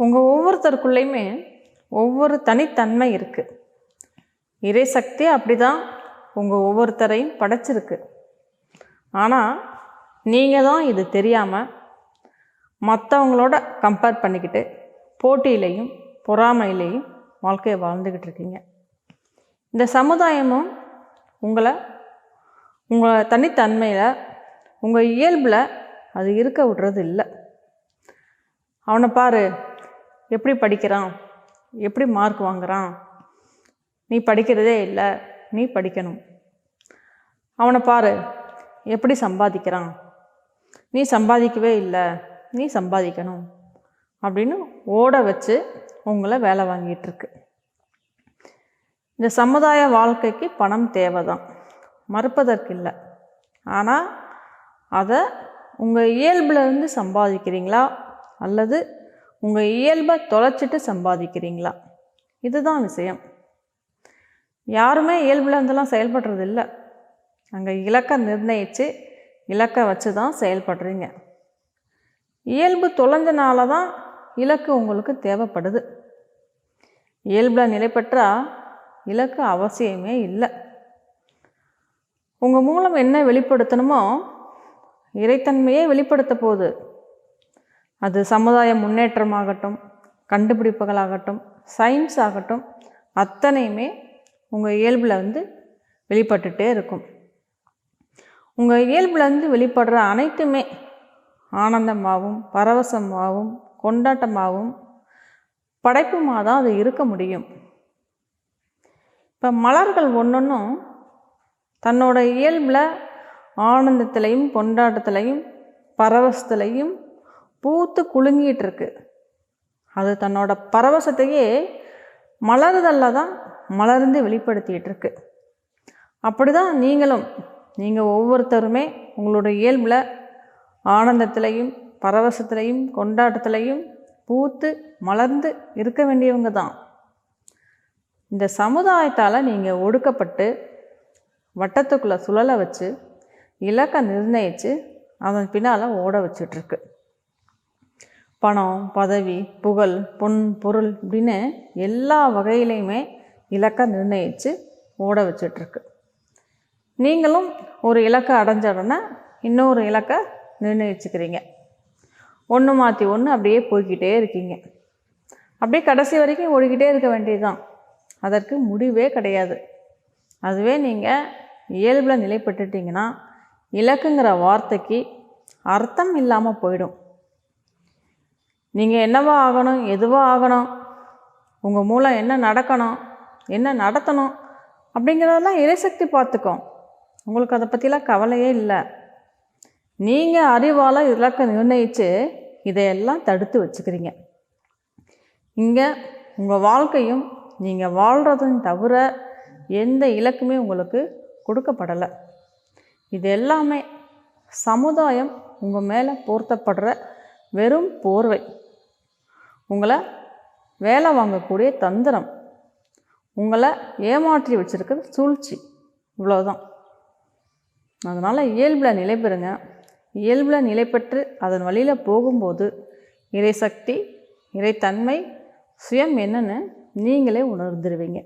உங்கள் ஒவ்வொருத்தருக்குள்ளேயுமே ஒவ்வொரு தனித்தன்மை இருக்குது இறைசக்தி அப்படி தான் உங்கள் ஒவ்வொருத்தரையும் படைச்சிருக்கு. ஆனால் நீங்கள் தான் இது தெரியாமல் மற்றவங்களோட கம்பேர் பண்ணிக்கிட்டு போட்டியிலையும் பொறாமையிலையும் வாழ்க்கையை வாழ்ந்துக்கிட்டு இருக்கீங்க. இந்த சமுதாயமும் உங்களை உங்கள் தனித்தன்மையில் உங்கள் இயல்பில் அது இருக்க விடுறது இல்லை. அவனை பாரு எப்படி படிக்கிறான்? எப்படி மார்க் வாங்குறான்? நீ படிக்கிறதே இல்லை நீ படிக்கணும். அவனை பாரு எப்படி சம்பாதிக்கிறான்? நீ சம்பாதிக்கவே இல்லை நீ சம்பாதிக்கணும். அப்படின்னு ஓட வச்சு உங்களை வேலை வாங்கிட்டுருக்கு இந்த சமுதாய வாழ்க்கைக்கு பணம் தேவை தான் மறுப்பதற்கு இல்லை. ஆனால் அதை உங்கள் இயல்புலேருந்து சம்பாதிக்கிறீங்களா? அல்லது உங்கள் இயல்பை தொலைச்சிட்டு சம்பாதிக்கிறீங்களா? இதுதான் விஷயம். யாருமே இயல்பில் இருந்தெல்லாம் செயல்படுறது இல்லை அங்கே இலக்கை நிர்ணயித்து இலக்கை வச்சு தான் செயல்படுறீங்க. இயல்பு தொலைஞ்சனால தான் இலக்கு உங்களுக்கு தேவைப்படுது. இயல்பில் நிலை பெற்றால் இலக்கு அவசியமே இல்லை. உங்கள் மூலம் என்ன வெளிப்படுத்தணுமோ இறைத்தன்மையே வெளிப்படுத்த போகுது. அது சமுதாய முன்னேற்றமாகட்டும் கண்டுபிடிப்புகளாகட்டும் சயின்ஸ் ஆகட்டும் அத்தனையுமே உங்கள் இயல்பில் வந்து வெளிப்பட்டுட்டே இருக்கும். உங்கள் இயல்புலேருந்து வெளிப்படுற அனைத்துமே ஆனந்தமாகவும் பரவசமாகவும் கொண்டாட்டமாகவும் படைப்புமாக தான் அது இருக்க முடியும். இப்போ மலர்கள் ஒன்றொன்றும் தன்னோட இயல்பில் ஆனந்தத்திலையும் கொண்டாட்டத்திலையும் பரவசத்துலையும் பூத்து குலுங்கிட்டு இருக்கு அது தன்னோட பரவசத்தையே மலருதலில் தான் மலர்ந்து வெளிப்படுத்திகிட்டு இருக்கு அப்படி தான் நீங்களும் நீங்கள் ஒவ்வொருத்தருமே உங்களோட இயல்பில் ஆனந்தத்திலையும் பரவசத்திலையும் கொண்டாட்டத்திலையும் பூத்து மலர்ந்து இருக்க வேண்டியவங்க தான் இந்த சமுதாயத்தால் நீங்கள் ஒடுக்கப்பட்டு வட்டத்துக்குள்ளே சுழலை வச்சு இலக்கை நிர்ணயித்து அதன் பின்னால் ஓட வச்சிட்ருக்கு பணம் பதவி புகழ் பொன் பொருள் அப்படின்னு எல்லா வகையிலையுமே இலக்கை நிர்ணயித்து ஓட வச்சிட்ருக்கு. நீங்களும் ஒரு இலக்கை அடைஞ்ச உடனே இன்னொரு இலக்கை நிர்ணயிச்சுக்கிறீங்க. ஒன்று மாற்றி ஒன்று அப்படியே போய்கிட்டே இருக்கீங்க. அப்படியே கடைசி வரைக்கும் ஓடிக்கிட்டே இருக்க வேண்டியது தான் அதற்கு முடிவே கிடையாது. அதுவே நீங்கள் இயல்பில் நிலைப்பட்டுட்டிங்கன்னா இலக்குங்கிற வார்த்தைக்கு அர்த்தம் இல்லாமல் போயிடும். நீங்கள் என்னவா ஆகணும் எதுவாக ஆகணும் உங்கள் மூலம் என்ன நடக்கணும் என்ன நடத்தணும் அப்படிங்கிறதெல்லாம் இறைசக்தி பார்த்துக்கும். உங்களுக்கு அதை பற்றிலாம் கவலையே இல்லை. நீங்கள் அறிவால் இலக்க நிர்ணயித்து இதையெல்லாம் தடுத்து வச்சுக்கிறீங்க. இங்கே உங்கள் வாழ்க்கையும் நீங்கள் வாழ்கிறதும் தவிர எந்த இலக்குமே உங்களுக்கு கொடுக்கப்படலை. இது எல்லாமே சமுதாயம் உங்கள் மேலே போர்த்தப்படுற வெறும் போர்வை. உங்களை வேலை வாங்கக்கூடிய தந்திரம். உங்களை ஏமாற்றி வச்சுருக்கிறது சூழ்ச்சி. இவ்வளோதான் அதனால் இயல்பில் நிலை பெறுங்க. இயல்பில் நிலை பெற்று அதன் வழியில் போகும்போது இறைசக்தி இறைத்தன்மை சுயம் என்னன்னு நீங்களே உணர்ந்துருவீங்க.